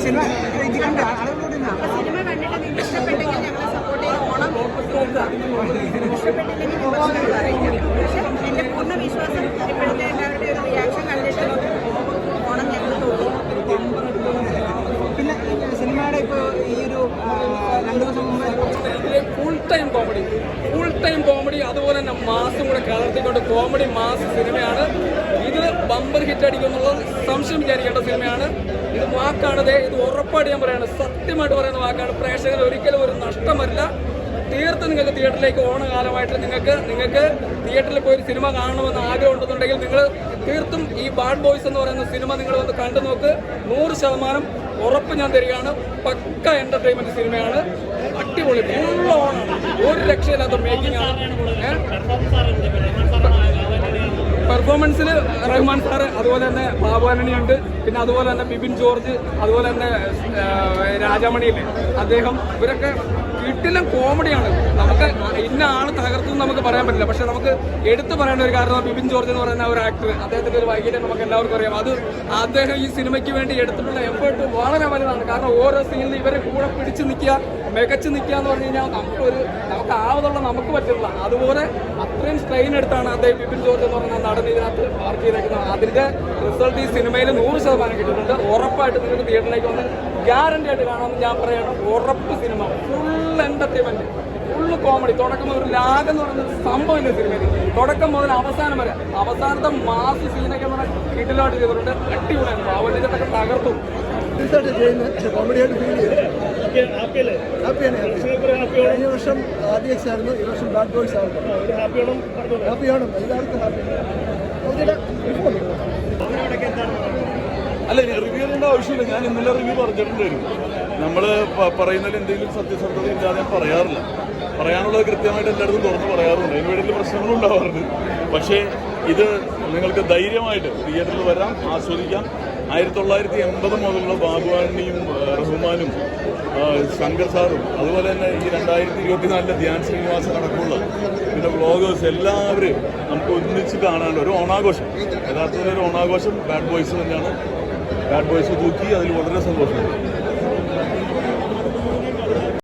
Cinema ഇത് കണ്ട ആളുകളോട് അപ്പൊ സിനിമ കണ്ടിട്ട് ഇഷ്ടപ്പെട്ടെങ്കിൽ ഞങ്ങളെ സപ്പോർട്ട് ചെയ്ത് ഓണം ഇഷ്ടപ്പെട്ടില്ലെങ്കിൽ അറിയിക്കാം പക്ഷെ പൂർണ വിശ്വാസം ഇപ്പോഴത്തെ ഒരു റിയാക്ഷൻ കണ്ടിട്ട് ഓണം ഞങ്ങൾ തോന്നും. പിന്നെ ഈ സിനിമയുടെ ഇപ്പോൾ ഈ ഒരു ആ, രണ്ട് ദിവസം മുമ്പ് full time comedy full time comedy അതുപോലെ തന്നെ മാസും കൂടെ കലർത്തിക്കൊണ്ട് കോമഡി മാസ് സിനിമയാണ്. ഇത് ബമ്പർ ഹിറ്റ് അടിക്കുമെന്നുള്ളത് സംശയം വിചാരിക്കേണ്ട സിനിമയാണ്. ഇത് വാക്കാണതേ ഇത് ഉറപ്പായിട്ട് ഞാൻ പറയാണ്. സത്യമായിട്ട് പറയുന്ന വാക്കാണ്. പ്രേക്ഷകർ ഒരിക്കലും ഒരു നഷ്ടമല്ല. തീർത്ത് നിങ്ങൾക്ക് തിയേറ്ററിലേക്ക് ഓണകാലമായിട്ട് നിങ്ങൾക്ക് നിങ്ങൾക്ക് തിയേറ്ററിൽ പോയി ഒരു സിനിമ കാണണമെന്ന് ആഗ്രഹം ഉണ്ടെന്നുണ്ടെങ്കിൽ നിങ്ങൾ തീർത്തും ഈ ബാഡ് ബോയ്സ് എന്ന് പറയുന്ന സിനിമ നിങ്ങൾ വന്ന് കണ്ടു നോക്ക്. നൂറ് ശതമാനം ഉറപ്പ് ഞാൻ തരികയാണ്. പക്ക എന്റർടൈൻമെന്റ് സിനിമയാണ്. അടിപൊളി ഫുൾ ഓണാണ് ഒരു രക്ഷയില്ലാത്ത മേക്കിംഗ് ആണ്. പെർഫോമൻസിൽ റഹ്മാൻ സാർ അതുപോലെ തന്നെ ബാബുവാനണിയുണ്ട് പിന്നെ അതുപോലെ തന്നെ ബിബിൻ ജോർജ് അതുപോലെ തന്നെ രാജാമണിയില്ലേ? അദ്ദേഹം ഇവരൊക്കെ കിട്ടിലും കോമഡിയാണ് നമുക്ക് ഇന്ന ആൾ തകർത്തു നമുക്ക് പറയാൻ പറ്റില്ല. പക്ഷെ നമുക്ക് എടുത്തു പറയേണ്ട ഒരു കാരണം ബിബിൻ ജോർജ് എന്ന് പറയുന്ന ഒരു ആക്ടർ അദ്ദേഹത്തിന്റെ ഒരു വൈകല്യം നമുക്ക് എല്ലാവർക്കും അറിയാം. അത് അദ്ദേഹം ഈ സിനിമയ്ക്ക് വേണ്ടി എടുത്തിട്ടുള്ള എഫേർട്ട് വളരെ വലുതാണ്. കാരണം ഓരോ സീനിലും ഇവരെ കൂടെ പിടിച്ചു നിൽക്കുക മികച്ചു നിൽക്കുക എന്ന് പറഞ്ഞു കഴിഞ്ഞാൽ നമുക്കൊരു നമുക്ക് ആവതുള്ള നമുക്ക് പറ്റില്ല അതുപോലെ അത്രയും സ്ട്രെയിൻ എടുത്താണ് അദ്ദേഹം ബിപിൻ ജോർജ് എന്ന് പറയുന്ന നടൻ ഇതിനകത്ത് വർക്ക് ചെയ്തേക്കുന്നത്. അതിന്റെ റിസൾട്ട് ഈ സിനിമയിൽ നൂറ് ശതമാനം കിട്ടുന്നുണ്ട് ഉറപ്പായിട്ട് നിങ്ങൾക്ക് തിയേറ്ററിലേക്ക് വന്ന് ഗ്യാരണ്ടി ആയിട്ട് കാണാമെന്ന് ഞാൻ പറയണം. ഉറപ്പ് സിനിമ ഫുൾ എന്റർടൈൻമെന്റ് ഫുള്ള് കോമഡി തുടക്കം ഒരു ലാഗ് എന്ന് പറയുന്ന സംഭവം ഇല്ല സിനിമയിൽ തുടക്കം മുതൽ അവസാനം വരെ. അവസാനത്തെ മാസ് സീനൊക്കെ നമ്മുടെ കിടിലായിട്ട് ചെയ്തിട്ടുണ്ട്. അടിപൊളിയാണ്. ബാബുലിന്റെ തകർത്തു. ഇതായിട്ട് ചെയ്യുന്നത് കോമഡിയായിട്ട് ഫീൽ കഴിഞ്ഞ വർഷം ആദ്യ എക്സ് ആയിരുന്നു ഈ വർഷം ബാഡ് ബോയ്സ് ആയിരുന്നു ഹാപ്പിയാണ് എല്ലാവർക്കും ഹാപ്പിയാണ് അല്ല റിവ്യൂ ചെയ്യേണ്ട ആവശ്യമില്ല. ഞാൻ ഇന്നലെ റിവ്യൂ പറഞ്ഞിട്ടുണ്ടായിരുന്നു. നമ്മൾ പറയുന്നതിൽ എന്തെങ്കിലും സത്യസന്ധത ഇല്ലാതെ ഞാൻ പറയാറില്ല. പറയാനുള്ളത് കൃത്യമായിട്ട് എല്ലായിടത്തും തുറന്ന് പറയാറുണ്ട്. അതിന് വേണ്ടി പ്രശ്നങ്ങളും ഉണ്ടാവാറുണ്ട്. പക്ഷേ ഇത് നിങ്ങൾക്ക് ധൈര്യമായിട്ട് തിയേറ്ററിൽ വരാം ആസ്വദിക്കാം. ആയിരത്തി തൊള്ളായിരത്തി എൺപത് മുതലുള്ള ബാബുവാണിയും റഹ്മാനും ശങ്കർ സാറും അതുപോലെ തന്നെ ഈ രണ്ടായിരത്തി ഇരുപത്തിനാലിലെ ധ്യാൻ ശ്രീനിവാസൻ അടക്കമുള്ള പിന്നെ വ്ളോഗേഴ്സ് എല്ലാവരും നമുക്ക് ഒന്നിച്ച് കാണാനുള്ള ഒരു ഓണാഘോഷം. യഥാർത്ഥത്തിൽ ഒരു ഓണാഘോഷം ബാഡ് ബോയ്സ് തന്നെയാണ്. ബാഡ് ബോയ്സ് തൂക്കി അതിൽ വളരെ സന്തോഷമുണ്ട്.